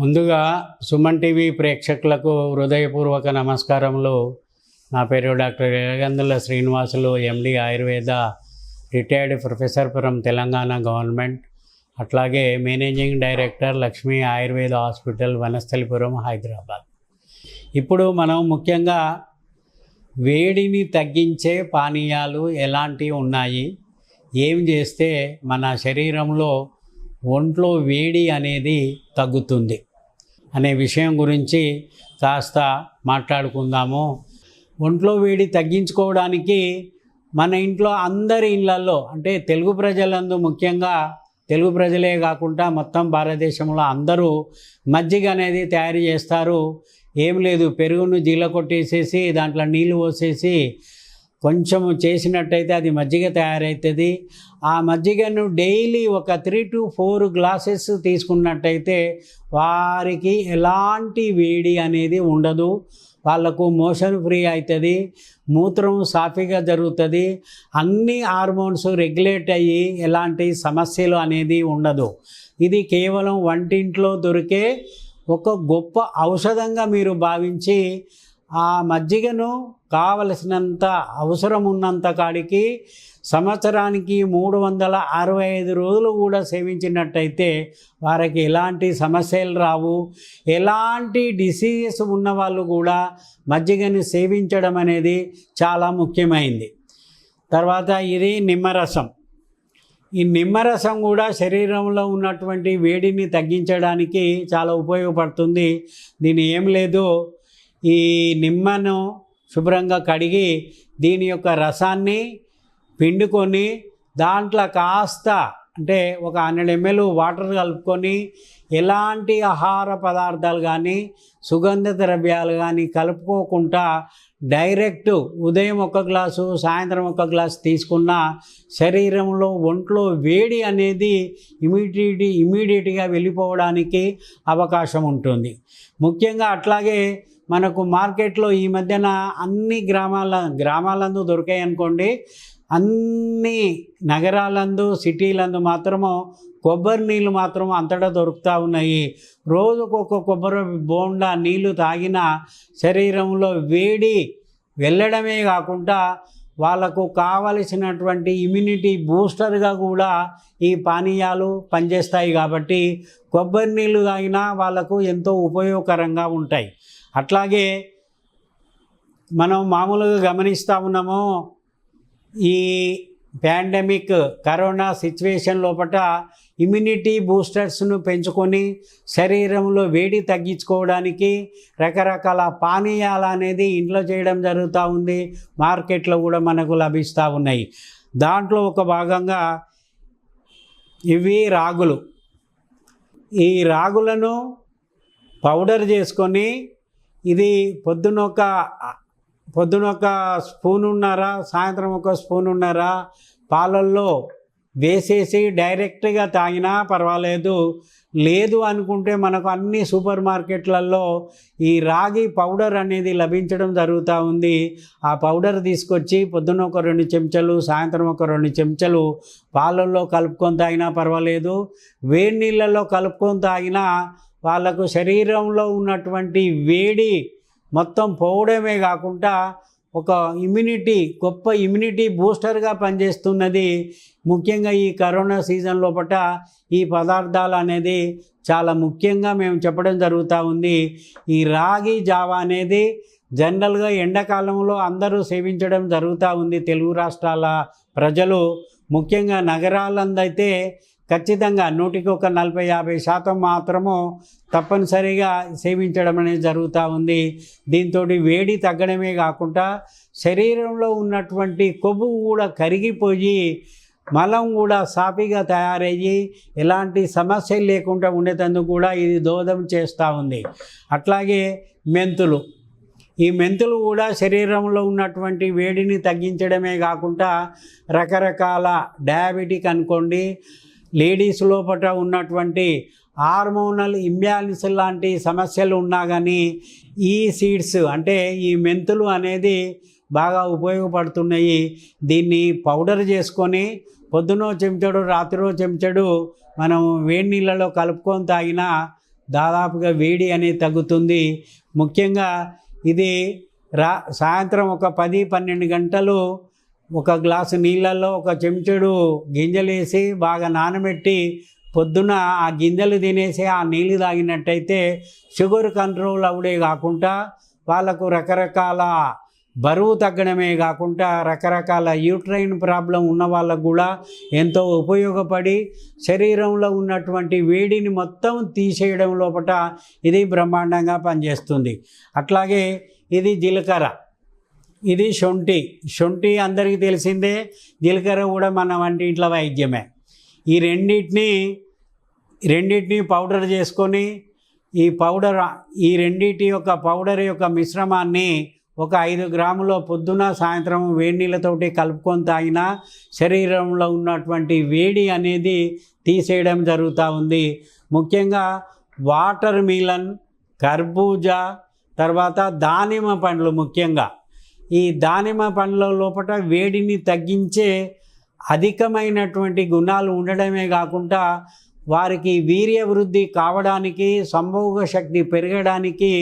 ముందుగా సుమన్ టీవీ ప్రేక్షకులకు హృదయపూర్వక నమస్కారములు. నా పేరు doctor Elagandula Srinivasulu MD Ayurveda retired professor from Telangana government. అట్లాగే managing director Lakshmi Ayurveda hospital Vanasthalipuram Hyderabad. ఇప్పుడు మనం ముఖ్యంగా వేడిని తగ్గించే పానీయాలు ఎలాంటివి ఉన్నాయి? ఏం చేస్తే మన శరీరంలో ఒంట్లో వేడి అనేది తగ్గుతుంది? అనే విషయం గురించి కాస్త మాట్లాడుకుందాము. ఒంట్లో వేడి తగ్గించుకోవడానికి మన ఇంట్లో అందరి ఇళ్ళల్లో అంటే తెలుగు ప్రజలందు ముఖ్యంగా తెలుగు ప్రజలే కాకుండా మొత్తం భారతదేశంలో అందరూ మజ్జిగ అనేది తయారు చేస్తారు. ఏం లేదు పెరుగును జీల కొట్టేసేసి దాంట్లో నీళ్ళు పోసేసి కొంచెం చేసినట్టయితే అది మజ్జిగ తయారవుతుంది ఆ మజ్జిగను డైలీ ఒక త్రీ టు ఫోర్ గ్లాసెస్ తీసుకున్నట్టయితే వారికి ఎలాంటి వేడి అనేది ఉండదు. వాళ్ళకు మోషన్ ఫ్రీ అవుతుంది మూత్రం సాఫీగా జరుగుతుంది. అన్ని హార్మోన్స్ రెగ్యులేట్ అయ్యి ఎలాంటి సమస్యలు అనేది ఉండదు. ఇది కేవలం వంటింట్లో దొరికే ఒక గొప్ప ఔషధంగా మీరు భావించి ఆ మజ్జిగను కావలసినంత అవసరం ఉన్నంత కాడికి సంవత్సరానికి మూడు వందల అరవై ఐదు రోజులు కూడా సేవించినట్టయితే వారికి ఎలాంటి సమస్యలు రావు. ఎలాంటి డిసీజెస్ ఉన్న వాళ్ళు కూడా మజ్జిగని సేవించడం అనేది చాలా ముఖ్యమైంది. తర్వాత ఇది నిమ్మరసం. ఈ నిమ్మరసం కూడా శరీరంలో ఉన్నటువంటి వేడిని తగ్గించడానికి చాలా ఉపయోగపడుతుంది. దీని ఏం లేదు ఈ నిమ్మను శుభ్రంగా కడిగి దీని యొక్క రసాన్ని పిండుకొని దాంట్లో కాస్త అంటే ఒక హండ్రెడ్ ఎంఎల్ వాటర్ కలుపుకొని ఎలాంటి ఆహార పదార్థాలు కానీ సుగంధ ద్రవ్యాలు కానీ కలుపుకోకుండా డైరెక్ట్ ఉదయం ఒక గ్లాసు సాయంత్రం ఒక గ్లాసు తీసుకున్న శరీరంలో ఒంట్లో వేడి అనేది ఇమీడియట్ ఇమీడియట్గా వెళ్ళిపోవడానికి అవకాశం ఉంటుంది. ముఖ్యంగా అట్లాగే మనకు మార్కెట్లో ఈ మధ్యన అన్ని గ్రామాల గ్రామాలందు దొరికాయి అనుకోండి అన్ని నగరాలందు సిటీలందు మాత్రము కొబ్బరి నీళ్ళు మాత్రం అంతటా దొరుకుతూ ఉన్నాయి. రోజుకొక కొబ్బరి బోండా నీళ్ళు తాగిన శరీరంలో వేడి వెళ్ళడమే కాకుండా వాళ్ళకు కావలసినటువంటి ఇమ్యూనిటీ బూస్టర్గా కూడా ఈ పానీయాలు పనిచేస్తాయి కాబట్టి కొబ్బరి నీళ్ళు తాగినా వాళ్ళకు ఎంతో ఉపయోగకరంగా ఉంటాయి. అట్లాగే మనం మామూలుగా గమనిస్తూ ఉన్నాము ఈ పాండమిక్ కరోనా సిచ్యువేషన్ లోపల ఇమ్యూనిటీ బూస్టర్స్ను పెంచుకొని శరీరంలో వేడి తగ్గించుకోవడానికి రకరకాల పానీయాలు అనేది ఇంట్లో చేయడం జరుగుతూ ఉంది. మార్కెట్లో కూడా మనకు లభిస్తూ ఉన్నాయి. దాంట్లో ఒక భాగంగా ఇవి రాగులు. ఈ రాగులను పౌడర్ చేసుకొని ఇది పొద్దున ఒక పొద్దున ఒక స్పూన్ ఉన్నారా? సాయంత్రం ఒక స్పూన్ ఉన్నారా? పాలల్లో వేసేసి డైరెక్ట్గా తాగినా పర్వాలేదు. లేదు అనుకుంటే మనకు అన్ని సూపర్ మార్కెట్లలో ఈ రాగి పౌడర్ అనేది లభించడం జరుగుతూ ఉంది. ఆ పౌడర్ తీసుకొచ్చి పొద్దున ఒక రెండు చెంచాలు సాయంత్రం ఒక రెండు చెంచాలు పాలల్లో కలుపుకొని తాగినా పర్వాలేదు. వేడి నీళ్ళల్లో కలుపుకొని తాగినా వాళ్ళకు శరీరంలో ఉన్నటువంటి వేడి మొత్తం పోవడమే కాకుండా ఒక ఇమ్యూనిటీ గొప్ప ఇమ్యూనిటీ బూస్టర్గా పనిచేస్తున్నది. ముఖ్యంగా ఈ కరోనా సీజన్ లోపల ఈ పదార్థాలు అనేది చాలా ముఖ్యంగా మేము చెప్పడం జరుగుతూ ఉంది. ఈ రాగి జావా అనేది జనరల్గా ఎండాకాలంలో అందరూ సేవించడం జరుగుతూ ఉంది. తెలుగు రాష్ట్రాల ప్రజలు ముఖ్యంగా నగరాలందైతే ఖచ్చితంగా నూటికి ఒక నలభై యాభై శాతం మాత్రము తప్పనిసరిగా సేవించడం అనేది జరుగుతూ ఉంది. దీంతో వేడి తగ్గడమే కాకుండా శరీరంలో ఉన్నటువంటి కొవ్వు కూడా కరిగిపోయి మలం కూడా సాఫీగా తయారయ్యి ఎలాంటి సమస్యలు లేకుండా ఉండేటందుకు కూడా ఇది దోహదం చేస్తూ ఉంది. అట్లాగే మెంతులు. ఈ మెంతులు కూడా శరీరంలో ఉన్నటువంటి వేడిని తగ్గించడమే కాకుండా రకరకాల డయాబెటిక్ అనుకోండి లేడీస్ లోపల ఉన్నటువంటి హార్మోనల్ ఇంబ్యాలెన్స్ లాంటి సమస్యలు ఉన్నా కానీ ఈ సీడ్స్ అంటే ఈ మెంతులు అనేది బాగా ఉపయోగపడుతున్నాయి. దీన్ని పౌడర్ చేసుకొని పొద్దునో చెంచడు రాత్రిలో చెంచాడు మనం వేడి నీళ్ళలో కలుపుకొని తాగినా దాదాపుగా వేడి అనేది తగ్గుతుంది. ముఖ్యంగా ఇది రా సాయంత్రం ఒక పది పన్నెండు గంటలు ఒక గ్లాసు నీళ్ళల్లో ఒక చెంచుడు గింజలు వేసి బాగా నానబెట్టి పొద్దున ఆ గింజలు తినేసి ఆ నీళ్ళు తాగినట్టయితే షుగర్ కంట్రోల్ అవుడే కాకుండా వాళ్ళకు రకరకాల బరువు తగ్గడమే కాకుండా రకరకాల యూట్రైన్ ప్రాబ్లం ఉన్న వాళ్ళకు కూడా ఎంతో ఉపయోగపడి శరీరంలో ఉన్నటువంటి వేడిని మొత్తం తీసేయడం లోపల ఇది బ్రహ్మాండంగా పనిచేస్తుంది. అట్లాగే ఇది జీలకర్ర. ఇది శొంఠి. శొంఠి అందరికీ తెలిసిందే. జీలకర్ర కూడా మన వంటింట్లో వైద్యమే. ఈ రెండింటిని రెండింటిని పౌడర్ చేసుకొని ఈ పౌడర్ ఈ రెండింటి యొక్క పౌడర్ యొక్క మిశ్రమాన్ని ఒక ఐదు గ్రాముల పొద్దున సాయంత్రం వేడి నీళ్ళతోటి కలుపుకొని తాగినా శరీరంలో ఉన్నటువంటి వేడి అనేది తీసేయడం జరుగుతూ ఉంది. ముఖ్యంగా వాటర్ మిలన్ కర్బూజా తర్వాత దానిమ్మ పండ్లు ముఖ్యంగా. ఈ దానిమ్మ పండ్ల లోపల వేడిని తగ్గించే అధికమైనటువంటి గుణాలు ఉండడమే కాకుండా వారికి వీర్యవృద్ధి కావడానికి సంభోగ శక్తి పెరగడానికి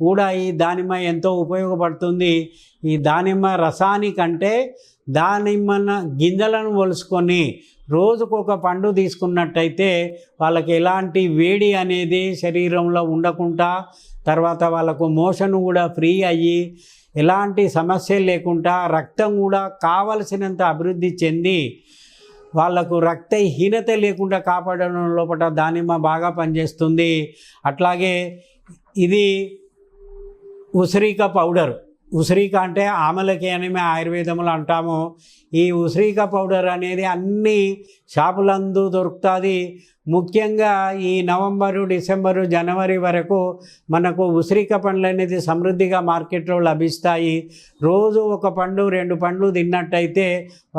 కూడా ఈ దానిమ్మ ఎంతో ఉపయోగపడుతుంది. ఈ దానిమ్మ రసానికంటే దానిమ్మ గింజలను ఒలుసుకొని రోజుకొక పండు తీసుకున్నట్టయితే వాళ్ళకి ఎలాంటి వేడి అనేది శరీరంలో ఉండకుండా తర్వాత వాళ్ళకు మోషన్ కూడా ఫ్రీ అయ్యి ఎలాంటి సమస్య లేకుండా రక్తం కూడా కావలసినంత అభివృద్ధి చెంది వాళ్ళకు రక్తహీనత లేకుండా కాపాడడం లోపల దానిమ్మ బాగా పనిచేస్తుంది. అట్లాగే ఇది ఉసిరిక పౌడర్. ఉసిరిక అంటే ఆమలకి అని మేము ఆయుర్వేదంలో అంటాము. ఈ ఉసిరిక పౌడర్ అనేది అన్ని షాపులందు దొరుకుతుంది. ముఖ్యంగా ఈ నవంబరు డిసెంబరు జనవరి వరకు మనకు ఉసిరిక పండ్లు అనేది సమృద్ధిగా మార్కెట్లో లభిస్తాయి. రోజు ఒక పండు రెండు పండ్లు తిన్నట్టయితే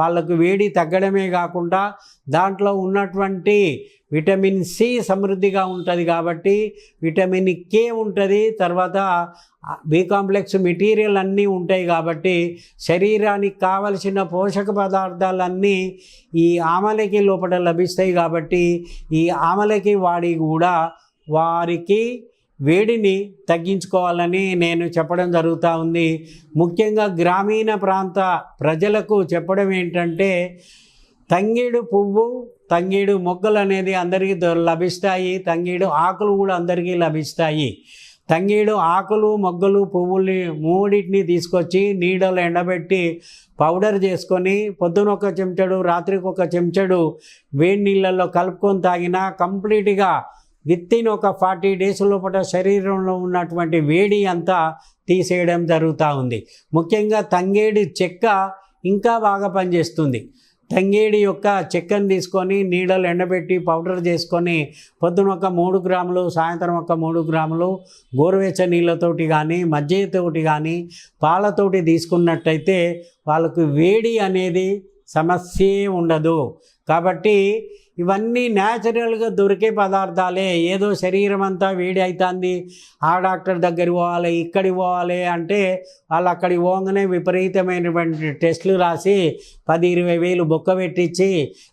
వాళ్ళకు వేడి తగ్గడమే కాకుండా దాంట్లో ఉన్నటువంటి విటమిన్ సి సమృద్ధిగా ఉంటుంది కాబట్టి విటమిన్ కే ఉంటుంది. తర్వాత బి కాంప్లెక్స్ మెటీరియల్ అన్నీ ఉంటాయి కాబట్టి శరీరానికి కావలసిన పోషక పదార్థాలన్నీ ఈ ఆమలకి లోపల లభిస్తాయి కాబట్టి ఈ ఈ ఆమలకి వాడి కూడా వారికి వేడిని తగ్గించుకోవాలని నేను చెప్పడం జరుగుతూ ఉంది. ముఖ్యంగా గ్రామీణ ప్రాంత ప్రజలకు చెప్పడం ఏంటంటే తంగేడు పువ్వు తంగేడు మొగ్గలు అనేది అందరికీ లభిస్తాయి. తంగేడు ఆకులు కూడా అందరికీ లభిస్తాయి. తంగేడు ఆకులు మొగ్గలు పువ్వుల్ని మూడింటిని తీసుకొచ్చి నీడలో ఎండబెట్టి పౌడర్ చేసుకొని పొద్దున ఒక చెంచడు రాత్రికి ఒక చెంచడు వేడి నీళ్ళల్లో కలుపుకొని తాగినా కంప్లీట్గా విత్తిన్ ఒక ఫార్టీ డేస్ లోపల శరీరంలో ఉన్నటువంటి వేడి అంతా తీసేయడం జరుగుతూ ఉంది. ముఖ్యంగా తంగేడి చెక్క ఇంకా బాగా పనిచేస్తుంది. తంగేడి యొక్క చెక్కను తీసుకొని నీడలు ఎండబెట్టి పౌడర్ చేసుకొని పొద్దున ఒక మూడు గ్రాములు సాయంత్రం ఒక మూడు గ్రాములు గోరువెచ్చ నీళ్ళతోటి కానీ మజ్జిగతోటి కానీ పాలతోటి తీసుకున్నట్టయితే వాళ్ళకు వేడి అనేది సమస్యే ఉండదు. కాబట్టి ఇవన్నీ న్యాచురల్గా దొరికే పదార్థాలే. ఏదో శరీరం అంతా వేడి అవుతుంది ఆ డాక్టర్ దగ్గరికి పోవాలి ఇక్కడికి పోవాలి అంటే వాళ్ళు అక్కడికి పోగానే విపరీతమైనటువంటి టెస్టులు రాసి పది ఇరవై వేలు బొక్క పెట్టించి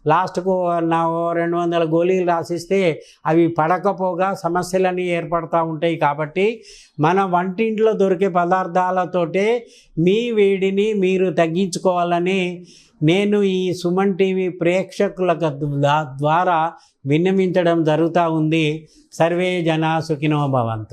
లాస్ట్కు నా రెండు వందల గోళీలు రాసిస్తే అవి పడకపోగా సమస్యలన్నీ ఏర్పడుతూ ఉంటాయి కాబట్టి మన వంటింట్లో దొరికే పదార్థాలతోటే మీ వేడిని మీరు తగ్గించుకోవాలని నేను ఈ సుమన్ టీవీ ప్రేక్షకులకు ద్వారా విన్నమించడం జరుగుతూ ఉంది. సర్వే జన సుఖినో భవంతు.